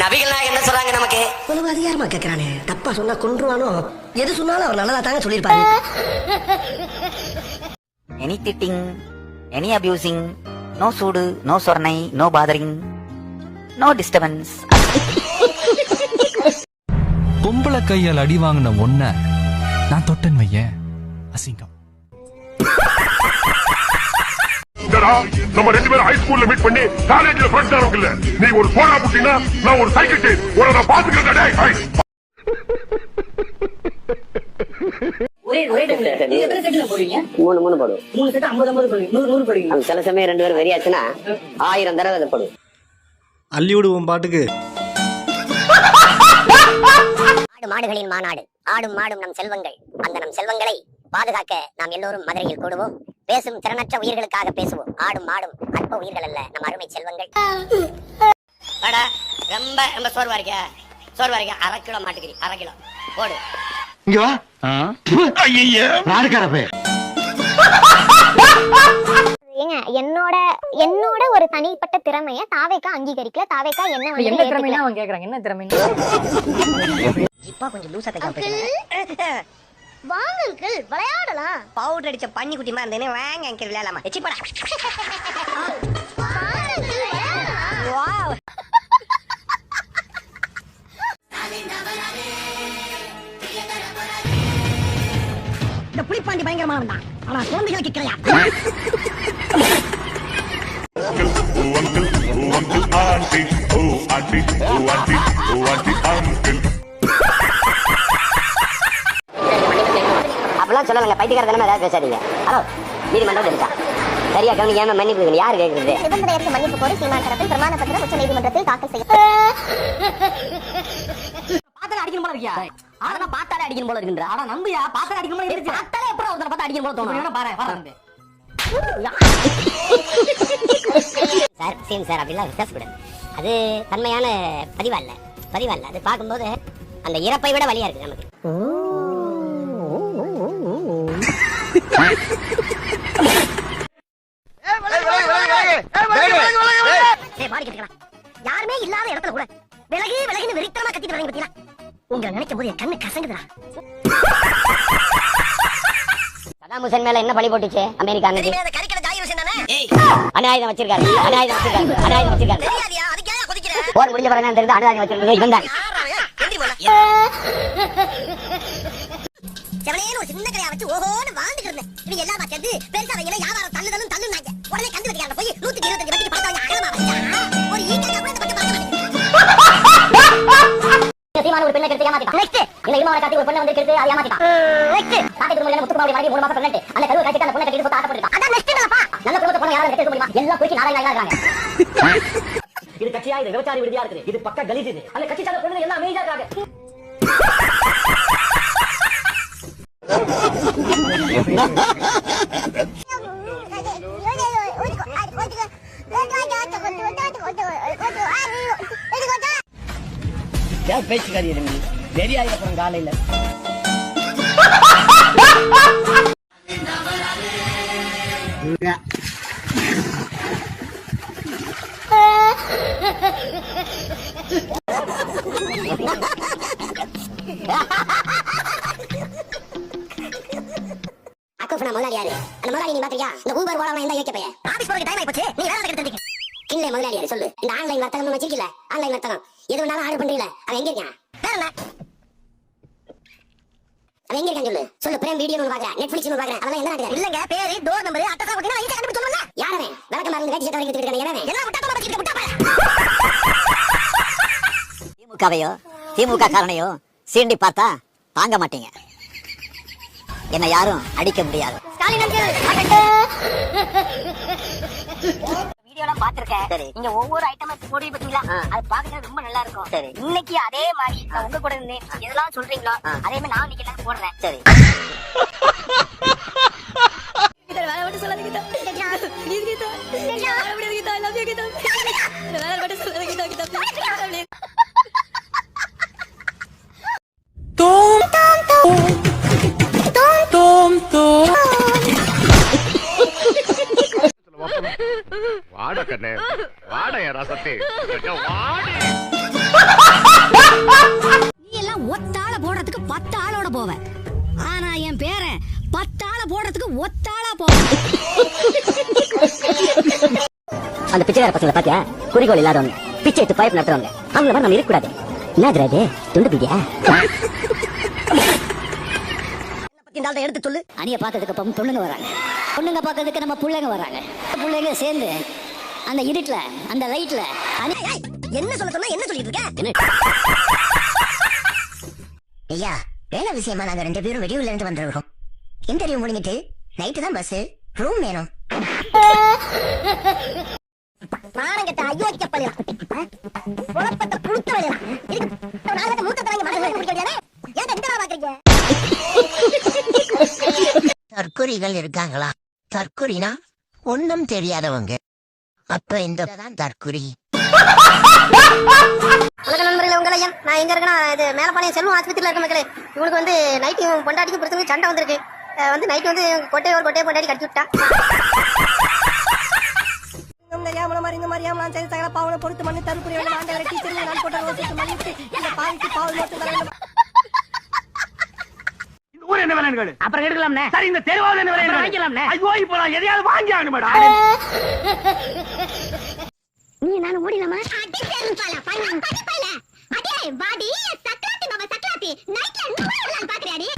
நபிகள்னா என்ன சொல்றாங்க நமக்கு? இவ்வளவு அதிகாரமா கேக்குறானே. தப்பா சொன்னா கொன்றுவானோ? எது சொன்னாலும் அவர் நல்லதா தாங்க சொல்லியிருப்பாரு. எனி திட்டிங் எனி அபியூசிங் நோ சூடு நோ சொர்ணை நோ பாதரிங் நோ டிஸ்டர்பன்ஸ். பொம்பளை கையால் அடி வாங்கின ஒன்ன நான் தொட்டன் அசிங்கம். நம்ம ரெண்டு பேரும் ஹை ஸ்கூல்ல மீட் பண்ணி காலேஜ்ல ஃப்ரெண்ட்ஸ் ஆனவங்க இல்ல. நீ ஒரு போனா புட்டினா நான் ஒரு சைக்கிள் உன நான் பாத்துக்கிறேன் டேய் ஹை. ஒரே ஒரே மூணு மூணு போடுவோம். மூணு செட் ஐம்பது ஐம்பது போடுவீங்க. நூறு நூறு போடுவீங்க. சில சமயம் ரெண்டு பேரும் வெறியாச்சுன்னா ஆயிரம் தடவை அதை போடுவோம். அள்ளி விடுவோம் பாட்டுக்கு. மாடுகளின் மாநாடு. ஆடும் மாடும் நம் செல்வங்கள். அந்த நம் செல்வங்களை பாதுகாக்க நாம் எல்லோரும் மதுரையில் கூடுவோம். பேசும் திறனற்ற உயிர்களுக்காக பேசுவோம். ஆடும் மாடும் அற்ப உயிர்கள் அல்ல நம் அருமை செல்வங்கள். ரொம்ப ரொம்ப சோர்வா இருக்க சோர்வா இருக்க அரை கிலோ மாட்டுக்கறி அரை கிலோ. போடு. இங்க வா. ஐயா ஏங்க என்னோட என்னோட ஒரு தனிப்பட்ட திறமைய தாவேக்கா அங்கீகரிக்கல. தாவேக்கா என்ன என்ன கேக்குறாங்க என்ன திறமை இப்பா கொஞ்சம் லூசா தைக்க வாங்க. அங்கிள். விளையாடலாம். பவுடர் அடிச்ச பன்னி குட்டி மாதிரி இருந்தேனே. வாங்க அங்க விளையாடலாமா. எச்சி போடா இந்த புலிப்பாண்டி பயங்கரமானவன் தான். ஆனா குழந்தைகளுக்கு கிடையாது uncle uncle aunty. Oh aunty oh aunty oh aunty uncle அப்படிலாம் சொல்லலங்க பைத்தியக்காரத்தனமா ஏதாவது பேசாதீங்க. ஹலோ நீதிமன்றம் இருக்கா? சரியா கவனிக்காம மன்னிப்பு. யாரு கேட்கறது நிபந்தனையற்ற மன்னிப்பு கோரி சீமான் தரப்பில் பிரமாண பத்திரம் உச்ச நீதிமன்றத்தில் தாக்கல் செய்ய பார்த்தாலே அடிக்கணும் போல இருக்கியா? அதெல்லாம் பார்த்தாலே அடிக்கணும் போல இருக்குன்ற. ஆனா நம்பியா? பார்த்தாலே அடிக்கணும் போல இருக்கு பார்த்தாலே எப்பறம் ஒருத்தனை பார்த்து அடிக்கணும் போல தோணும்? பாரு பாரு சார் சீன் சார் அப்படிலாம் பேசக்கூடாது அது தன்மையான பதிவா இல்ல. பதிவா இல்ல. அது பார்க்கும்போது அந்த இறப்பை விட வலியா இருக்கு நமக்கு. யாருமே இல்லாத இடத்துல கூட விலகி விலகின்னு வெறித்தனமா கத்திட்டு வரீங்க பாத்தீங்களா உங்களை நினைக்கும் போது என் கண்ணு கசங்குதுடா சதாம் ஹுசேன் மேல என்ன பழி போட்டுச்சு அமெரிக்கா அன்னைக்கு வச்சிருக்காரு அனாயுதம் வச்சிருக்காரு அனாயுதம் வச்சிருக்காரு போர் முடிஞ்ச பிறகு தான் தெரியுது அனாயுதம் வச்சிருக்கிறது இவன் தான் ஒரு சின்ன கடையா வச்சு ஓஹோன்னு இவங்க எல்லாரும் சேர்ந்து பெருசா வைங்கள வியாபாரம் தள்ளுதலும் தள்ளுனாங்க. உடனே கந்து வட்டியாண்ட போய் நூத்தி இருபத்தஞ்சு வட்டிக்கு பணத்தை வாங்கி அகலமா வச்சா ஒரு ஈக்கா கூட பட்டு பார்க்க மாட்டேங்குது. ஒரு பெண்ணை கெடுத்து ஏமாத்திட்டான். நெக்ஸ்ட் காட்டி ஒரு பெண்ணை வந்து கெடுத்து ஏமாத்திட்டான். நெக்ஸ்ட் மூணு மாசம் அந்த கருவை காட்டி அந்த பொண்ணை கட்டி போட்டு ஆசைப்பட்டான் அதான் நெக்ஸ்ட் நல்ல குடும்பத்தை பொண்ணை யாரும் கெடுக்க முடியுமா? எல்லாம் போய் இது கட்சியா? இது விபச்சாரி விடுதியா இருக்குது? இது பக்க கலிது இது. அந்த கட்சி சார்ந்த எல்லாம் அமைதியா இருக்காங்க. பேச்சுக்காரி வெறி ஆயிரம் காலையில பாத்தியா இந்த ஊபர் ஓடாம இருந்தா யோசிக்க பையன்? ஆபீஸ் போறதுக்கு டைம் ஆயிப்போச்சு. நீ வேலை கிட்ட தெரிஞ்சுக்க. இல்ல முதலாளி யாரு சொல்லு. இந்த ஆன்லைன் வர்த்தகம் வச்சிருக்கல? ஆன்லைன் வர்த்தகம். எது வேணாலும் ஆர்டர் பண்றீல அவன் எங்க இருக்கான்? வேற என்ன? அவன் எங்க இருக்கான் சொல்லு. சொல்லு பிரேம் வீடியோ ஒன்று பாக்குறேன் நெட்ஃபிளிக்ஸ் ஒன்று பாக்குறேன் அதெல்லாம் எந்த இல்லங்க பேரு டோர் நம்பர் அட்டசா கொட்டினா ஈஸியா கண்டுபிடிச்சு சொல்லுங்க. யாரவன் விளக்க மருந்து வேட்டி சட்டை இருக்கானே யாரவன் எல்லாம் விட்டா பத்திட்டு விட்டா திமுகவையோ திமுக காரணையோ சீண்டி பார்த்தா தாங்க மாட்டீங்க. என்ன யாரும் அடிக்க முடியாது. வீடியோலாம் பாத்திருக்கேன் சரி. நீங்க ஒவ்வொரு ஐட்டமும் போடுவீங்க பாத்தீங்களா அது பாக்குறது ரொம்ப நல்லா இருக்கும். சரி. இன்னைக்கு அதே மாதிரி நான் உங்க கூட இருந்து எதெல்லாம் சொல்றீங்களோ? அதே மாதிரி நான் இன்னைக்கு எல்லாம் போடுறேன். சரி. வேலை மட்டும் சொல்லாதீங்க கண்ணே வாட என் ரசத்தை வாடி நீ எல்லாம் ஒத்தாள போடுறதுக்கு பத்து ஆளோட போவ ஆனா என் பேரன் பத்தாள போடுறதுக்கு ஒத்தாளா போவேன் அந்த பிச்சைக்கார பசங்களை பாத்தியா குறிக்கோள் இல்லாதவங்க. பிச்சை எடுத்து பைப் நடத்துறவங்க. அவங்கள மாதிரி நம்ம இருக்கக்கூடாது. என்ன இது? துண்டு பிடியா? இந்த எடுத்து சொல்லு. அணிய பாக்கிறதுக்கு அப்ப பொண்ணுங்க வராங்க. பொண்ணுங்க பாக்கிறதுக்கு நம்ம புள்ளைங்க வராங்க. புள்ளைங்க சேர்ந்து அந்த இருட்டுல அந்த லைட்ல. என்ன சொல்ல சொன்னா என்ன சொல்லிட்டு இருக்க? ஐயா வேலை விஷயமா நாங்க ரெண்டு பேரும் வெளியூர்ல இருந்து வந்துருக்கோம் இன்டர்வியூ முடிஞ்சிட்டு நைட்டு தான் பஸ் ரூம் வேணும். நானும் கேட்ட அயோக்கிய பள்ளிலாம் குழப்பத்தை புழுத்த மூத்த முடிக்க ஏன் எந்த பாக்குறீங்க? தற்குறிகள் இருக்காங்களா? தற்குறினா ஒண்ணும் தெரியாதவங்க. அப்ப இந்த தற்குறி உலக நண்பர்களே உங்கள் ஐயன் நான் எங்க இருக்கேன்னா இது மேலப்பாளையம் செல்வம் ஆஸ்பத்திரியில் இருக்க மக்களே. இவனுக்கு வந்து நைட்டு இவன் பொண்டாட்டிக்கு பிடிச்சவங்க சண்டை வந்திருக்கு. வந்து நைட்டு வந்து கொட்டையை ஒரு கொட்டையை பொண்டாட்டி கடிச்சு விட்டான். இந்த மாதிரி ஏமலாம் சரி சகல பாவனை பொறுத்து மண்ணு தருப்புரி வேணும் ஆண்டவரை டீச்சர் நான் போட்ட மன்னித்து இந்த பாவிக்கு பாவல் மட்டும் தர வேண்டும். என்ன விலைன்னு கேளு அப்புறம் எடுக்கலாம்னே. சரி இந்த தெருவாவது என்ன விலை வாங்கிக்கலாம்னே ஐயோ இப்போ நான் எதையாவது வாங்கி ஆகணும் மேடம் நீ நான் ஓடிலாமா அடி பெரும்பாலா பண்ணாங்க படிப்பையில அடே வாடி சக்கராத்தி மாமா சக்கராத்தி. நைட்ல நூறு வரலாம் பாக்குறியாடி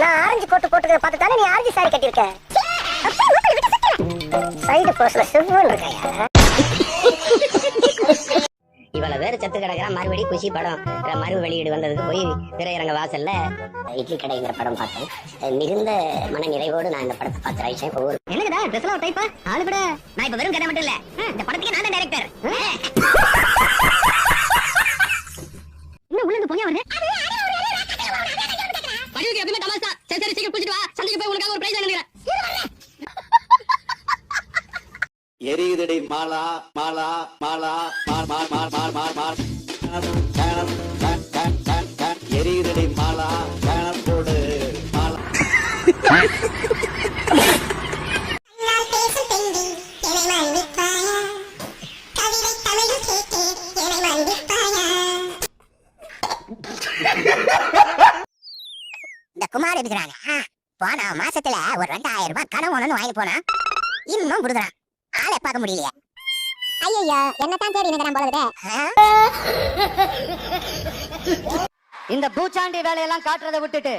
நான் ஆரஞ்சு கோட்டு போட்டுக்கிறத பார்த்துட்டாலே நீ ஆரஞ்சு சாரி கட்டியிருக்க. சைடு இருக்கையா? இவள வேற செத்து கிடக்குற மறுபடி குஷி படம் மறு வெளியீடு வந்ததுக்கு போய் திரையரங்க வாசல்ல இட்லி கடைங்கிற படம் பார்த்தேன். மிகுந்த மன நிறைவோடு நான் இந்த படத்தை பார்த்து ரயிச்சேன் ஒவ்வொரு என்னங்கடா ட்ரெஸ்லாம் ஒரு டைப்பா ஆளு கூட நான் இப்ப வெறும் கதை மட்டும் இல்ல. இந்த படத்துக்கு நான் தான் டைரக்டர் இன்னும் உள்ள போய் வருது படிவுக்கு எப்பவுமே தமாசா சரி சரி சீக்கிரம் குடிச்சிட்டு வா சந்தைக்கு போய் உனக்காக ஒரு பிரைஸ் வாங்குறேன் மாலா மாலா மாலா மார் மார் மார் மார் மார் மார் சேனல் சேன் சேன் சேன் சேன் எரியுதடி மாலா சேனல் போடு மாலா. இந்த குமார் இருக்கிறாங்க போன மாசத்துல ஒரு ரெண்டாயிரம் ரூபாய் கடன் ஒண்ணு வாங்கி போனா இன்னும் கொடுக்குறான் ஆளை பார்க்க முடியலையே. ஐயோ என்னத்தான் தேடி நினைக்கிறான் போல இந்த பூச்சாண்டி வேலையெல்லாம் காட்டுறதை விட்டுட்டு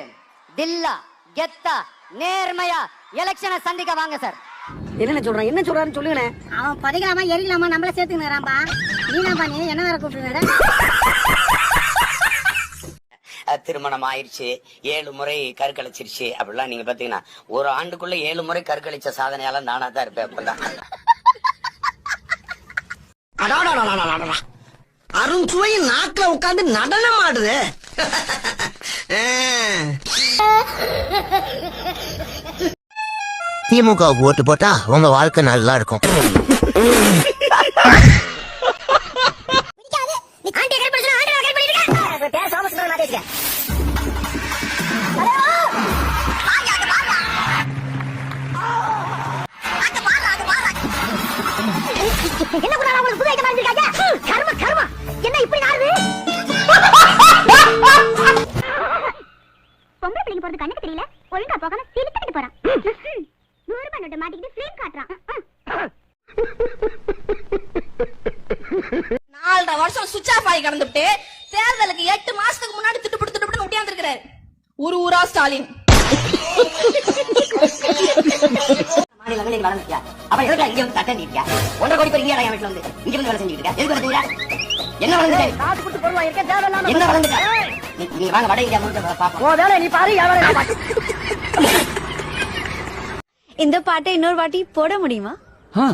தில்லா கெத்தா நேர்மையா எலெக்ஷனை சந்திக்க வாங்க சார். என்ன சொல்றான்? என்ன சொல்றான்னு சொல்லுங்க அவன் பதிக்கலாமா எரிக்கலாமா நம்மள சேர்த்துக்கிறான்பா நீனாப்பா நீ என்ன வேற கூப்பிட்டு திருமணம் ஆயிருச்சு ஏழு முறை கருக்கழிச்சிருச்சு அப்படிலாம் நீங்க பாத்தீங்கன்னா ஒரு ஆண்டுக்குள்ள ஏழு முறை கருக்கழிச்ச சாதனையால நானா தான் இருப்பேன். அப்பதான் அருண் சுவையின் நாக்குல உட்கார்ந்து நடனம் ஆடுது. திமுக ஓட்டு போட்டா உங்க வாழ்க்கை நல்லா இருக்கும். என்ன உங்களுக்கு புது ஐட்டம் இருக்காங்க கர்ம கர்ம. என்ன இப்படி நாடுது பொம்பளை பிள்ளைங்க போறது கண்ணுக்கு தெரியல. ஒழுங்கா போகாம சிரிக்கிட்டு போறான். நூறு ரூபாய் நோட்டை மாட்டிக்கிட்டு ஃபிலிம் காட்டுறான். நாலரை வருஷம் சுவிட்ச் ஆஃப் ஆகி கிடந்துட்டு தேர்தலுக்கு எட்டு மாசத்துக்கு முன்னாடி திட்டுப்பிட்டு திட்டுப்பிட்டு ஒட்டியாந்துருக்கிறாரு ஒரு ஊரா ஸ்டாலின். மாநிலங்கள் நீங்க வளர்ந்துட்டியா அப்ப எதுக்கு இங்க வந்து தட்ட நீட்டியா? ஒன்றரை கோடி பேர் இங்க என் வீட்டுல வந்து இங்க வந்து வேலை செஞ்சுட்டு இருக்க? எதுக்கு வந்து என்ன வளர்ந்துட்டேன் காசு கொடுத்து பொருவா இருக்க தேவையில்லாம என்ன வளர்ந்துட்டேன் நீ- நீங்க வாங்க வட இந்தியா முடிஞ்ச பாப்போம் ஓ வேலை நீ பாரு என் வேலை நான் பாரு. இந்த பாட்டை இன்னொரு வாட்டி போட முடியுமா? ஆ.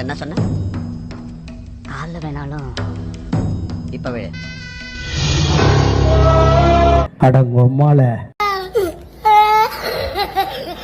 என்ன சொன்ன காலைல வேணாலும் இப்ப விழு அடங்கொம்மால